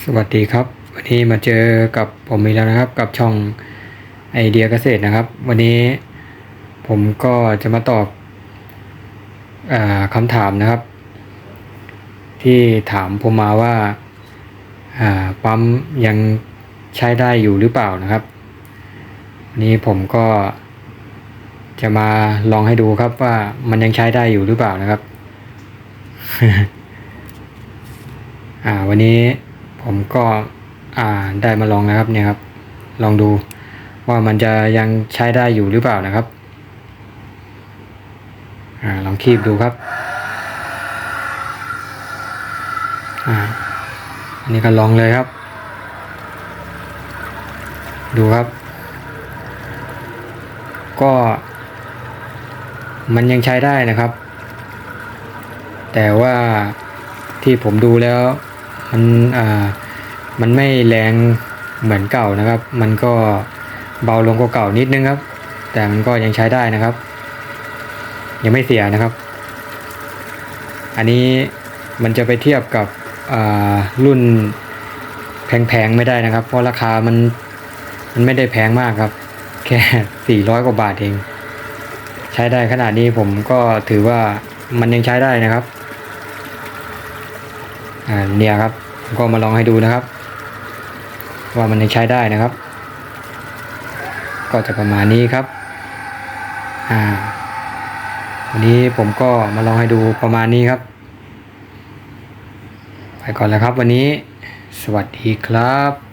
สวัสดีครับ วันนี้มาเจอกับผมอีกแล้วนะครับ กับช่องไอเดียเกษตรนะครับ วันนี้ผมก็จะมาตอบอคำถามนะครับ ที่ถามผมมาว่าอ่าปั๊มยังใช้ได้อยู่หรือเปล่านะครับวันนี้ผมก็จะมาลองให้ดูครับว่ามันยังใช้ได้อยู่หรือเปล่านะครับ อ่า วันนี้ ผมก็อ่าได้มาลองนะครับเนี่ยครับ ลองดูว่ามันจะยังใช้ได้อยู่หรือเปล่านะครับอลองคีบดูครับอ่าอันนี้ก็ลองเลยครับ ดูครับ ก็ มันยังใช้ได้นะครับ แต่ว่าที่ผมดูแล้ว มันอ่ามันไม่แรงเหมือนเก่านะครับ มันก็เบาลงกว่าเก่านิดนึงครับ แต่มันก็ยังใช้ได้นะครับ ยังไม่เสียนะครับ อันนี้มันจะไปเทียบกับอ่ารุ่นแพงๆไม่ได้นะครับ เพราะราคามันมันไม่ได้แพงมากครับ แค่สี่ร้อยกว่าบาทเอง ใช้ได้ขนาดนี้ผมก็ถือว่ามันยังใช้ได้นะครับ อ่าเนี่ยครับ ก็มาลองให้ดูนะครับ ว่ามันใช้ได้นะครับ ก็จะประมาณนี้ครับอ่าวันนี้ผมก็มาลองให้ดูประมาณนี้ครับ ไปก่อนแล้วครับวันนี้ สวัสดีครับ